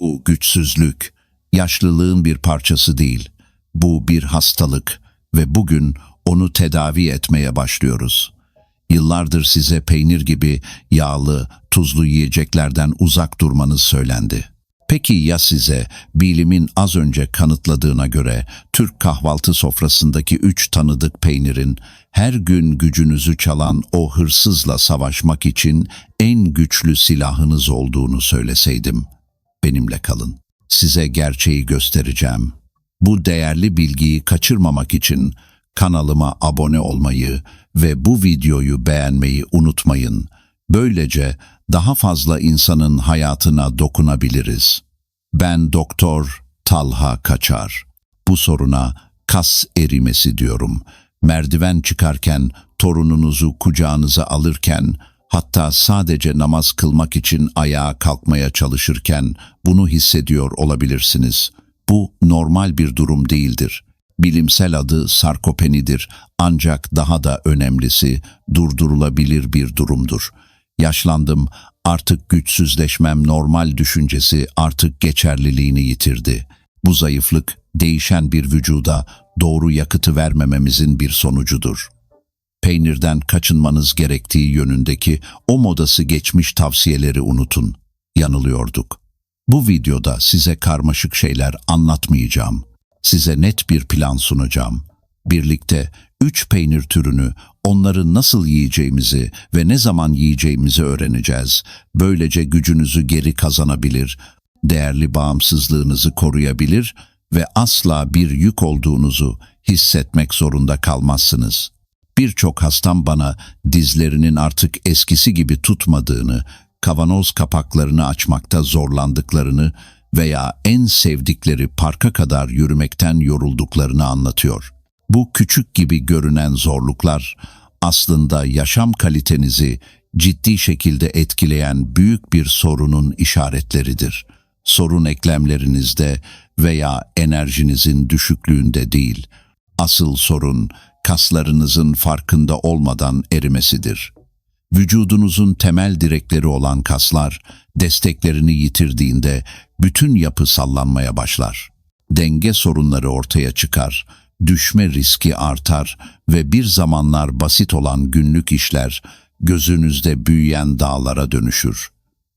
Bu güçsüzlük, yaşlılığın bir parçası değil. Bu bir hastalık ve bugün onu tedavi etmeye başlıyoruz. Yıllardır size peynir gibi yağlı, tuzlu yiyeceklerden uzak durmanız söylendi. Peki ya size bilimin az önce kanıtladığına göre Türk kahvaltı sofrasındaki üç tanıdık peynirin her gün gücünüzü çalan o hırsızla savaşmak için en güçlü silahınız olduğunu söyleseydim? Benimle kalın. Size gerçeği göstereceğim. Bu değerli bilgiyi kaçırmamak için kanalıma abone olmayı ve bu videoyu beğenmeyi unutmayın. Böylece daha fazla insanın hayatına dokunabiliriz. Ben Doktor Talha Kaçar. Bu soruna kas erimesi diyorum. Merdiven çıkarken, torununuzu kucağınıza alırken, hatta sadece namaz kılmak için ayağa kalkmaya çalışırken bunu hissediyor olabilirsiniz. Bu normal bir durum değildir. Bilimsel adı sarkopenidir ancak daha da önemlisi durdurulabilir bir durumdur. Yaşlandım, artık güçsüzleşmem normal düşüncesi artık geçerliliğini yitirdi. Bu zayıflık değişen bir vücuda doğru yakıtı vermememizin bir sonucudur. Peynirden kaçınmanız gerektiği yönündeki o modası geçmiş tavsiyeleri unutun. Yanılıyorduk. Bu videoda size karmaşık şeyler anlatmayacağım. Size net bir plan sunacağım. Birlikte üç peynir türünü, onları nasıl yiyeceğimizi ve ne zaman yiyeceğimizi öğreneceğiz. Böylece gücünüzü geri kazanabilir, değerli bağımsızlığınızı koruyabilir ve asla bir yük olduğunuzu hissetmek zorunda kalmazsınız. Birçok hastam bana dizlerinin artık eskisi gibi tutmadığını, kavanoz kapaklarını açmakta zorlandıklarını veya en sevdikleri parka kadar yürümekten yorulduklarını anlatıyor. Bu küçük gibi görünen zorluklar aslında yaşam kalitenizi ciddi şekilde etkileyen büyük bir sorunun işaretleridir. Sorun eklemlerinizde veya enerjinizin düşüklüğünde değil. Asıl sorun kaslarınızın farkında olmadan erimesidir. Vücudunuzun temel direkleri olan kaslar desteklerini yitirdiğinde bütün yapı sallanmaya başlar. Denge sorunları ortaya çıkar, düşme riski artar ve bir zamanlar basit olan günlük işler gözünüzde büyüyen dağlara dönüşür.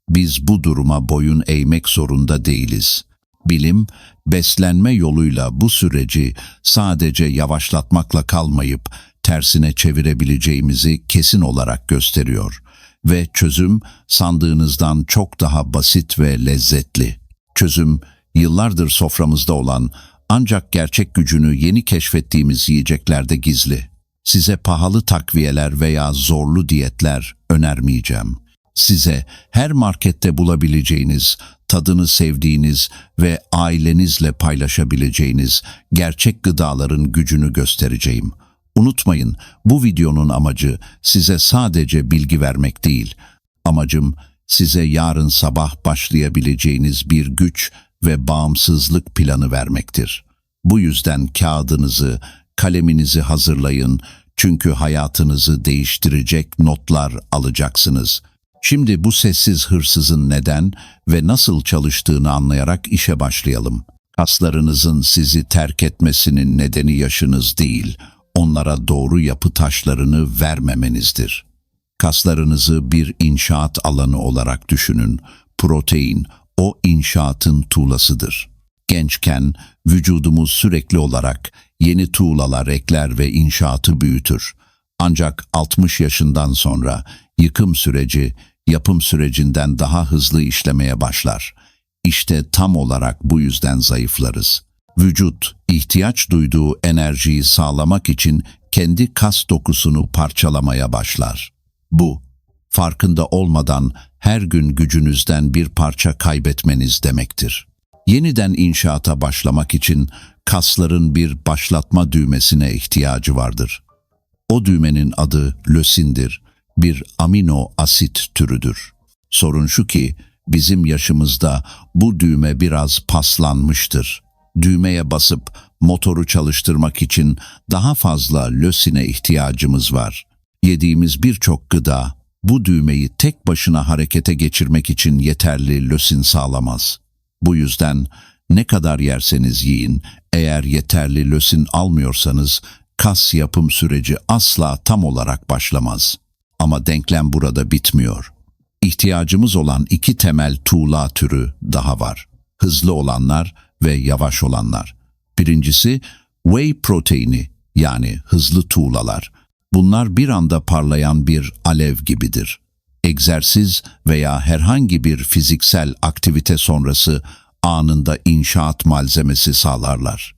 Biz bu duruma boyun eğmek zorunda değiliz. Bilim, beslenme yoluyla bu süreci sadece yavaşlatmakla kalmayıp tersine çevirebileceğimizi kesin olarak gösteriyor ve çözüm sandığınızdan çok daha basit ve lezzetli. Çözüm yıllardır soframızda olan ancak gerçek gücünü yeni keşfettiğimiz yiyeceklerde gizli. Size pahalı takviyeler veya zorlu diyetler önermeyeceğim. Size her markette bulabileceğiniz, tadını sevdiğiniz ve ailenizle paylaşabileceğiniz gerçek gıdaların gücünü göstereceğim. Unutmayın, bu videonun amacı size sadece bilgi vermek değil. Amacım size yarın sabah başlayabileceğiniz bir güç ve bağımsızlık planı vermektir. Bu yüzden kağıdınızı, kaleminizi hazırlayın çünkü hayatınızı değiştirecek notlar alacaksınız. Şimdi bu sessiz hırsızın neden ve nasıl çalıştığını anlayarak işe başlayalım. Kaslarınızın sizi terk etmesinin nedeni yaşınız değil, onlara doğru yapı taşlarını vermemenizdir. Kaslarınızı bir inşaat alanı olarak düşünün. Protein, o inşaatın tuğlasıdır. Gençken vücudumuz sürekli olarak yeni tuğlalar ekler ve inşaatı büyütür. Ancak 60 yaşından sonra yıkım süreci yapım sürecinden daha hızlı işlemeye başlar. İşte tam olarak bu yüzden zayıflarız. Vücut ihtiyaç duyduğu enerjiyi sağlamak için kendi kas dokusunu parçalamaya başlar. Bu farkında olmadan her gün gücünüzden bir parça kaybetmeniz demektir. Yeniden inşaata başlamak için kasların bir başlatma düğmesine ihtiyacı vardır. O düğmenin adı lösindir, bir amino asit türüdür. Sorun şu ki bizim yaşımızda bu düğme biraz paslanmıştır. Düğmeye basıp motoru çalıştırmak için daha fazla lösine ihtiyacımız var. Yediğimiz birçok gıda bu düğmeyi tek başına harekete geçirmek için yeterli lösin sağlamaz. Bu yüzden ne kadar yerseniz yiyin, eğer yeterli lösin almıyorsanız kas yapım süreci asla tam olarak başlamaz. Ama denklem burada bitmiyor. İhtiyacımız olan iki temel tuğla türü daha var. Hızlı olanlar ve yavaş olanlar. Birincisi whey proteini yani hızlı tuğlalar. Bunlar bir anda parlayan bir alev gibidir. Egzersiz veya herhangi bir fiziksel aktivite sonrası anında inşaat malzemesi sağlarlar.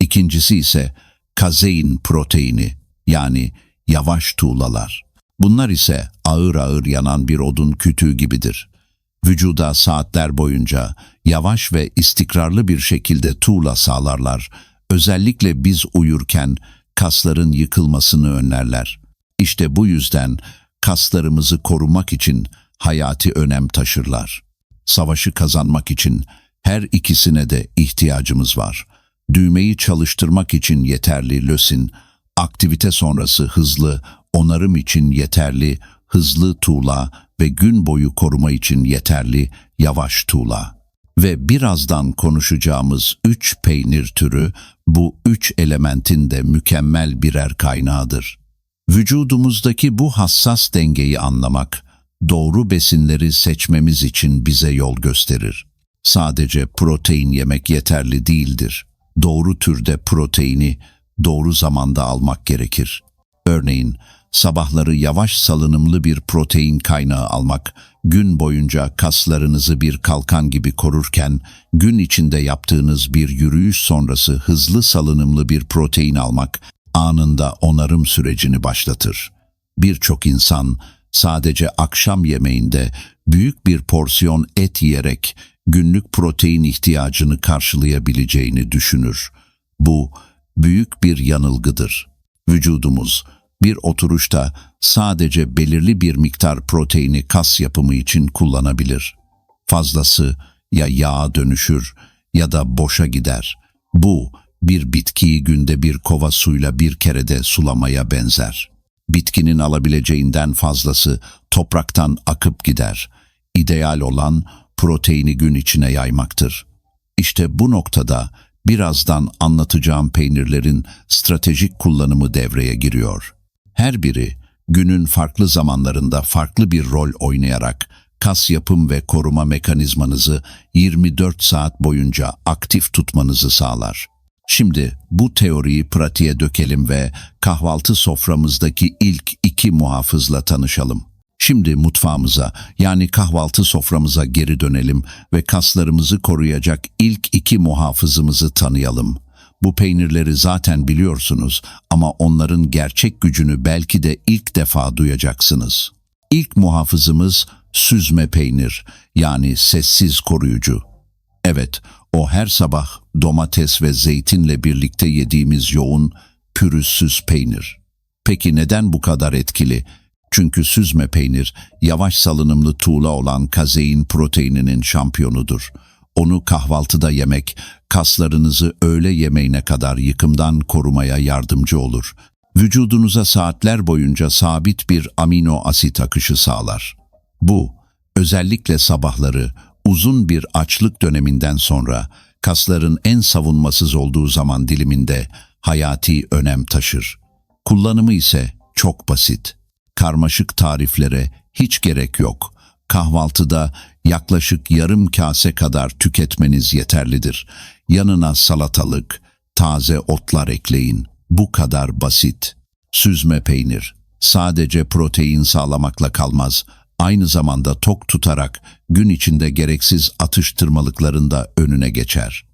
İkincisi ise kazein proteini yani yavaş tuğlalar. Bunlar ise ağır ağır yanan bir odun kütüğü gibidir. Vücuda saatler boyunca yavaş ve istikrarlı bir şekilde tuğla sağlarlar. Özellikle biz uyurken kasların yıkılmasını önlerler. İşte bu yüzden kaslarımızı korumak için hayati önem taşırlar. Savaşı kazanmak için her ikisine de ihtiyacımız var. Düğmeyi çalıştırmak için yeterli lösin, aktivite sonrası hızlı, onarım için yeterli, hızlı tuğla ve gün boyu koruma için yeterli, yavaş tuğla. Ve birazdan konuşacağımız üç peynir türü bu üç elementin de mükemmel birer kaynağıdır. Vücudumuzdaki bu hassas dengeyi anlamak, doğru besinleri seçmemiz için bize yol gösterir. Sadece protein yemek yeterli değildir. Doğru türde proteini doğru zamanda almak gerekir. Örneğin sabahları yavaş salınımlı bir protein kaynağı almak, gün boyunca kaslarınızı bir kalkan gibi korurken, gün içinde yaptığınız bir yürüyüş sonrası hızlı salınımlı bir protein almak, anında onarım sürecini başlatır. Birçok insan sadece akşam yemeğinde büyük bir porsiyon et yiyerek günlük protein ihtiyacını karşılayabileceğini düşünür. Bu büyük bir yanılgıdır. Vücudumuz bir oturuşta sadece belirli bir miktar proteini kas yapımı için kullanabilir. Fazlası ya yağa dönüşür ya da boşa gider. Bu bir bitkiyi günde bir kova suyla bir kerede sulamaya benzer. Bitkinin alabileceğinden fazlası topraktan akıp gider. İdeal olan proteini gün içine yaymaktır. İşte bu noktada birazdan anlatacağım peynirlerin stratejik kullanımı devreye giriyor. Her biri günün farklı zamanlarında farklı bir rol oynayarak kas yapım ve koruma mekanizmanızı 24 saat boyunca aktif tutmanızı sağlar. Şimdi bu teoriyi pratiğe dökelim ve kahvaltı soframızdaki ilk iki muhafızla tanışalım. Şimdi mutfağımıza yani kahvaltı soframıza geri dönelim ve kaslarımızı koruyacak ilk iki muhafızımızı tanıyalım. Bu peynirleri zaten biliyorsunuz ama onların gerçek gücünü belki de ilk defa duyacaksınız. İlk muhafızımız süzme peynir yani sessiz koruyucu. Evet, o her sabah domates ve zeytinle birlikte yediğimiz yoğun, pürüzsüz peynir. Peki neden bu kadar etkili? Çünkü süzme peynir yavaş salınımlı tuğla olan kazein proteininin şampiyonudur. Onu kahvaltıda yemek, kaslarınızı öğle yemeğine kadar yıkımdan korumaya yardımcı olur. Vücudunuza saatler boyunca sabit bir amino asit akışı sağlar. Bu, özellikle sabahları uzun bir açlık döneminden sonra kasların en savunmasız olduğu zaman diliminde hayati önem taşır. Kullanımı ise çok basit. Karmaşık tariflere hiç gerek yok. Kahvaltıda yaklaşık yarım kase kadar tüketmeniz yeterlidir. Yanına salatalık, taze otlar ekleyin. Bu kadar basit. Süzme peynir. Sadece protein sağlamakla kalmaz. Aynı zamanda tok tutarak gün içinde gereksiz atıştırmalıklarında önüne geçer.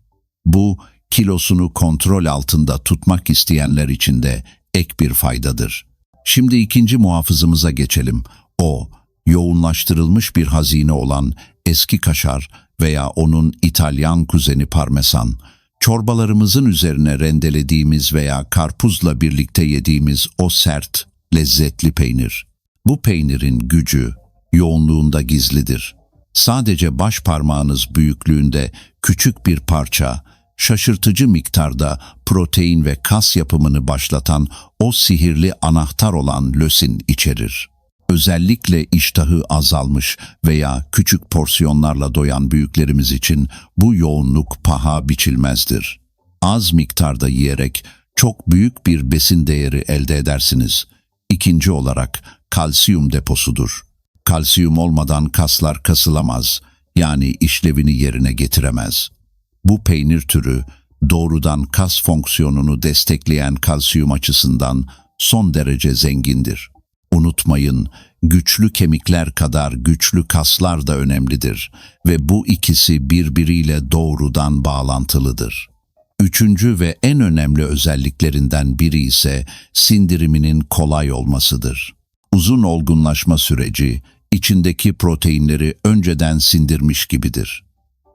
Bu, kilosunu kontrol altında tutmak isteyenler için de ek bir faydadır. Şimdi ikinci muhafızımıza geçelim. O, yoğunlaştırılmış bir hazine olan eski kaşar veya onun İtalyan kuzeni parmesan, çorbalarımızın üzerine rendelediğimiz veya karpuzla birlikte yediğimiz o sert, lezzetli peynir. Bu peynirin gücü, yoğunluğunda gizlidir. Sadece baş parmağınız büyüklüğünde küçük bir parça, şaşırtıcı miktarda protein ve kas yapımını başlatan o sihirli anahtar olan lösin içerir. Özellikle iştahı azalmış veya küçük porsiyonlarla doyan büyüklerimiz için bu yoğunluk paha biçilmezdir. Az miktarda yiyerek çok büyük bir besin değeri elde edersiniz. İkinci olarak kalsiyum deposudur. Kalsiyum olmadan kaslar kasılamaz, yani işlevini yerine getiremez. Bu peynir türü doğrudan kas fonksiyonunu destekleyen kalsiyum açısından son derece zengindir. Unutmayın, güçlü kemikler kadar güçlü kaslar da önemlidir ve bu ikisi birbiriyle doğrudan bağlantılıdır. Üçüncü ve en önemli özelliklerinden biri ise sindiriminin kolay olmasıdır. Uzun olgunlaşma süreci içindeki proteinleri önceden sindirmiş gibidir.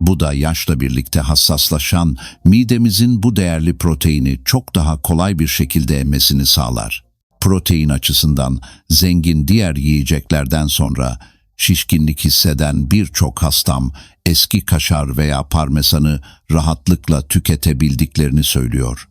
Bu da yaşla birlikte hassaslaşan midemizin bu değerli proteini çok daha kolay bir şekilde emmesini sağlar. Protein açısından zengin diğer yiyeceklerden sonra şişkinlik hisseden birçok hastam eski kaşar veya parmesanı rahatlıkla tüketebildiklerini söylüyor.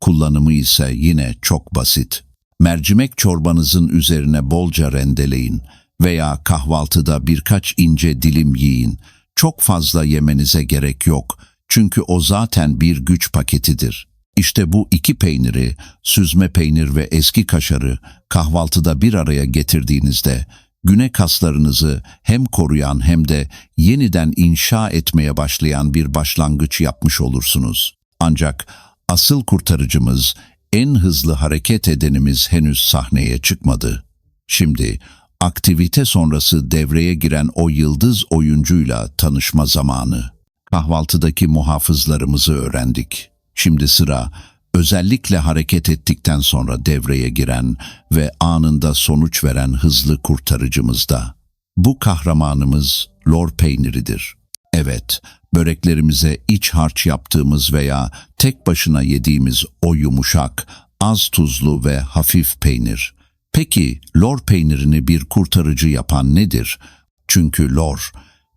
Kullanımı ise yine çok basit. Mercimek çorbanızın üzerine bolca rendeleyin veya kahvaltıda birkaç ince dilim yiyin. Çok fazla yemenize gerek yok çünkü o zaten bir güç paketidir. İşte bu iki peyniri, süzme peynir ve eski kaşarı kahvaltıda bir araya getirdiğinizde güne kaslarınızı hem koruyan hem de yeniden inşa etmeye başlayan bir başlangıç yapmış olursunuz. Ancak asıl kurtarıcımız, en hızlı hareket edenimiz henüz sahneye çıkmadı. Şimdi aktivite sonrası devreye giren o yıldız oyuncuyla tanışma zamanı. Kahvaltıdaki muhafızlarımızı öğrendik. Şimdi sıra özellikle hareket ettikten sonra devreye giren ve anında sonuç veren hızlı kurtarıcımızda. Bu kahramanımız lor peyniridir. Evet, böreklerimize iç harç yaptığımız veya tek başına yediğimiz o yumuşak, az tuzlu ve hafif peynir. Peki lor peynirini bir kurtarıcı yapan nedir? Çünkü lor,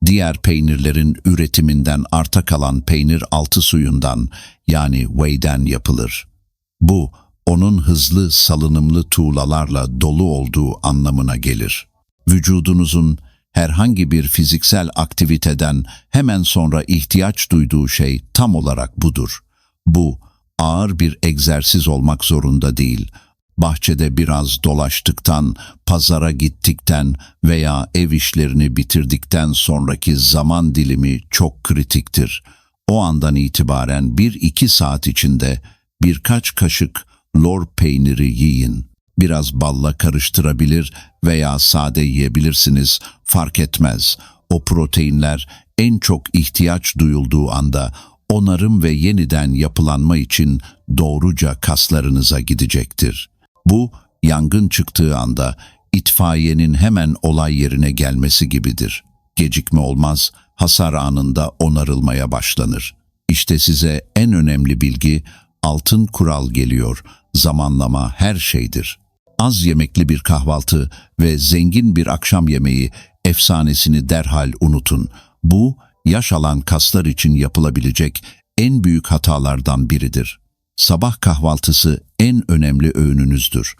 diğer peynirlerin üretiminden arta kalan peynir altı suyundan yani whey'den yapılır. Bu, onun hızlı salınımlı tuğlalarla dolu olduğu anlamına gelir. Vücudunuzun herhangi bir fiziksel aktiviteden hemen sonra ihtiyaç duyduğu şey tam olarak budur. Bu, ağır bir egzersiz olmak zorunda değil, bahçede biraz dolaştıktan, pazara gittikten veya ev işlerini bitirdikten sonraki zaman dilimi çok kritiktir. O andan itibaren bir iki saat içinde birkaç kaşık lor peyniri yiyin. Biraz balla karıştırabilir veya sade yiyebilirsiniz, fark etmez. O proteinler en çok ihtiyaç duyulduğu anda onarım ve yeniden yapılanma için doğruca kaslarınıza gidecektir. Bu, yangın çıktığı anda itfaiyenin hemen olay yerine gelmesi gibidir. Gecikme olmaz, hasar anında onarılmaya başlanır. İşte size en önemli bilgi, altın kural geliyor, zamanlama her şeydir. Az yemekli bir kahvaltı ve zengin bir akşam yemeği efsanesini derhal unutun. Bu, yaş alan kaslar için yapılabilecek en büyük hatalardan biridir. Sabah kahvaltısı en önemli öğününüzdür.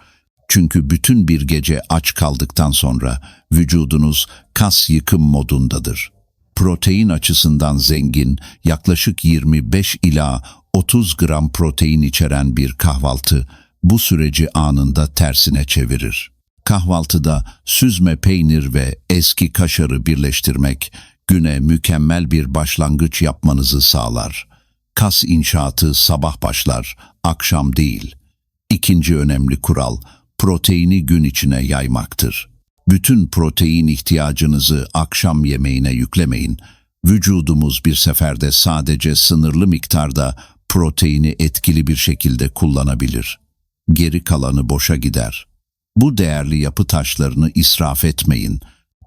Çünkü bütün bir gece aç kaldıktan sonra vücudunuz kas yıkım modundadır. Protein açısından zengin, yaklaşık 25 ila 30 gram protein içeren bir kahvaltı bu süreci anında tersine çevirir. Kahvaltıda süzme peynir ve eski kaşarı birleştirmek güne mükemmel bir başlangıç yapmanızı sağlar. Kas inşaatı sabah başlar, akşam değil. İkinci önemli kural, proteini gün içine yaymaktır. Bütün protein ihtiyacınızı akşam yemeğine yüklemeyin. Vücudumuz bir seferde sadece sınırlı miktarda proteini etkili bir şekilde kullanabilir. Geri kalanı boşa gider. Bu değerli yapı taşlarını israf etmeyin.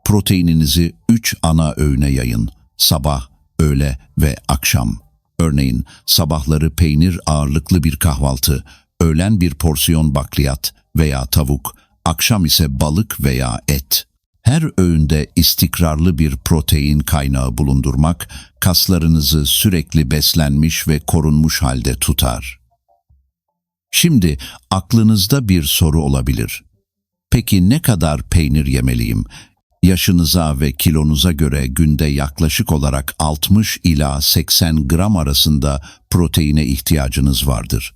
Proteininizi üç ana öğüne yayın. Sabah, öğle ve akşam. Örneğin sabahları peynir ağırlıklı bir kahvaltı, öğlen bir porsiyon bakliyat veya tavuk, akşam ise balık veya et. Her öğünde istikrarlı bir protein kaynağı bulundurmak, kaslarınızı sürekli beslenmiş ve korunmuş halde tutar. Şimdi aklınızda bir soru olabilir. Peki ne kadar peynir yemeliyim? Yaşınıza ve kilonuza göre günde yaklaşık olarak 60 ila 80 gram arasında proteine ihtiyacınız vardır.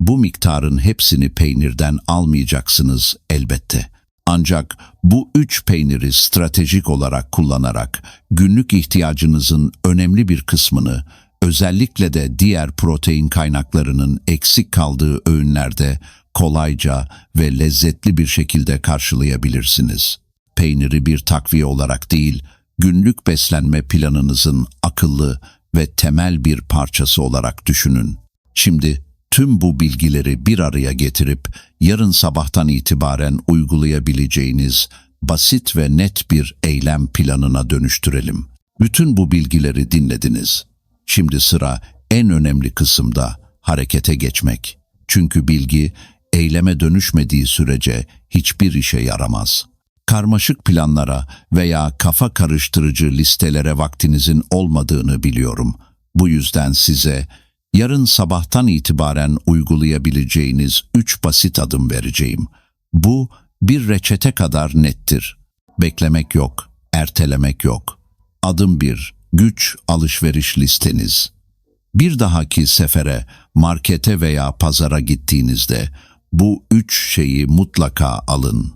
Bu miktarın hepsini peynirden almayacaksınız elbette. Ancak bu üç peyniri stratejik olarak kullanarak günlük ihtiyacınızın önemli bir kısmını özellikle de diğer protein kaynaklarının eksik kaldığı öğünlerde kolayca ve lezzetli bir şekilde karşılayabilirsiniz. Peyniri bir takviye olarak değil, günlük beslenme planınızın akıllı ve temel bir parçası olarak düşünün. Şimdi tüm bu bilgileri bir araya getirip yarın sabahtan itibaren uygulayabileceğiniz basit ve net bir eylem planına dönüştürelim. Bütün bu bilgileri dinlediniz. Şimdi sıra en önemli kısımda harekete geçmek. Çünkü bilgi eyleme dönüşmediği sürece hiçbir işe yaramaz. Karmaşık planlara veya kafa karıştırıcı listelere vaktinizin olmadığını biliyorum. Bu yüzden size yarın sabahtan itibaren uygulayabileceğiniz üç basit adım vereceğim. Bu bir reçete kadar nettir. Beklemek yok, ertelemek yok. Adım 1. Güç alışveriş listeniz. Bir dahaki sefere markete veya pazara gittiğinizde bu üç şeyi mutlaka alın.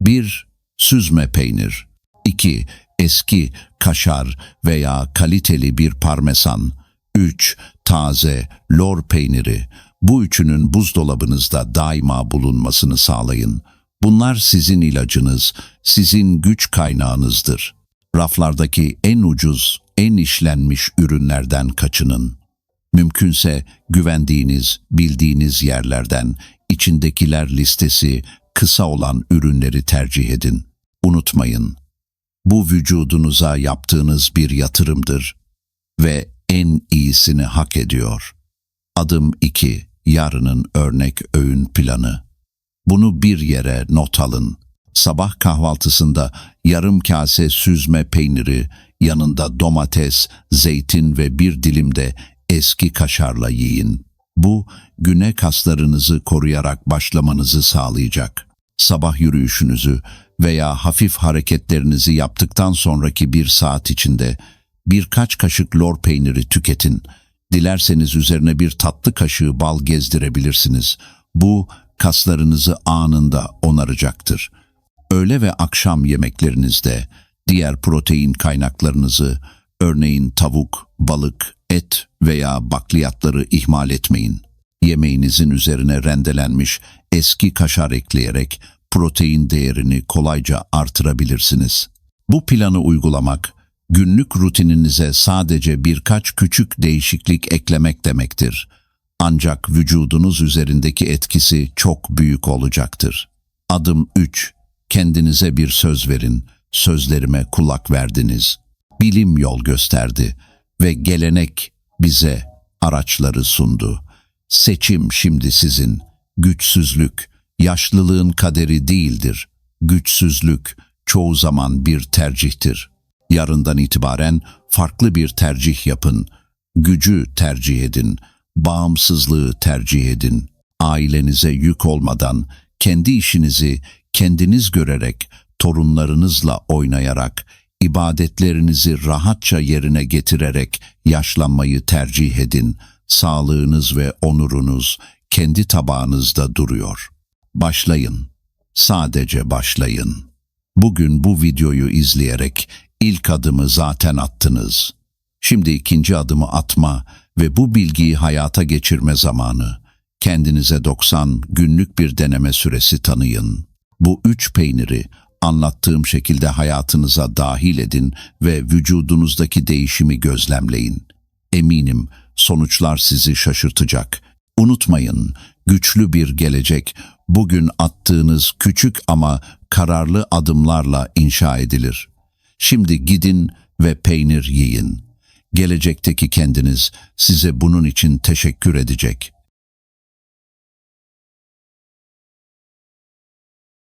1. Süzme peynir. 2. Eski kaşar veya kaliteli bir parmesan. 3. Taze lor peyniri. Bu üçünün buzdolabınızda daima bulunmasını sağlayın. Bunlar sizin ilacınız, sizin güç kaynağınızdır. Raflardaki en ucuz, en işlenmiş ürünlerden kaçının. Mümkünse güvendiğiniz, bildiğiniz yerlerden içindekiler listesi kısa olan ürünleri tercih edin. Unutmayın, bu vücudunuza yaptığınız bir yatırımdır ve en iyisini hak ediyor. Adım 2. Yarının örnek öğün planı. Bunu bir yere not alın. Sabah kahvaltısında yarım kase süzme peyniri, yanında domates, zeytin ve bir dilim de eski kaşarla yiyin. Bu, güne kaslarınızı koruyarak başlamanızı sağlayacak. Sabah yürüyüşünüzü veya hafif hareketlerinizi yaptıktan sonraki bir saat içinde birkaç kaşık lor peyniri tüketin. Dilerseniz üzerine bir tatlı kaşığı bal gezdirebilirsiniz. Bu, kaslarınızı anında onaracaktır. Öğle ve akşam yemeklerinizde diğer protein kaynaklarınızı, örneğin tavuk, balık, et veya bakliyatları ihmal etmeyin. Yemeğinizin üzerine rendelenmiş eski kaşar ekleyerek protein değerini kolayca artırabilirsiniz. Bu planı uygulamak, günlük rutininize sadece birkaç küçük değişiklik eklemek demektir. Ancak vücudunuz üzerindeki etkisi çok büyük olacaktır. Adım 3. Kendinize bir söz verin. Sözlerime kulak verdiniz. Bilim yol gösterdi ve gelenek bize araçları sundu. Seçim şimdi sizin. Güçsüzlük, yaşlılığın kaderi değildir. Güçsüzlük çoğu zaman bir tercihtir. Yarından itibaren farklı bir tercih yapın. Gücü tercih edin. Bağımsızlığı tercih edin. Ailenize yük olmadan kendi işinizi kendiniz görerek, torunlarınızla oynayarak, ibadetlerinizi rahatça yerine getirerek yaşlanmayı tercih edin. Sağlığınız ve onurunuz kendi tabağınızda duruyor. Başlayın. Sadece başlayın. Bugün bu videoyu izleyerek ilk adımı zaten attınız. Şimdi ikinci adımı atma ve bu bilgiyi hayata geçirme zamanı. Kendinize 90 günlük bir deneme süresi tanıyın. Bu üç peyniri anlattığım şekilde hayatınıza dahil edin ve vücudunuzdaki değişimi gözlemleyin. Eminim sonuçlar sizi şaşırtacak. Unutmayın, güçlü bir gelecek bugün attığınız küçük ama kararlı adımlarla inşa edilir. Şimdi gidin ve peynir yiyin. Gelecekteki kendiniz size bunun için teşekkür edecek.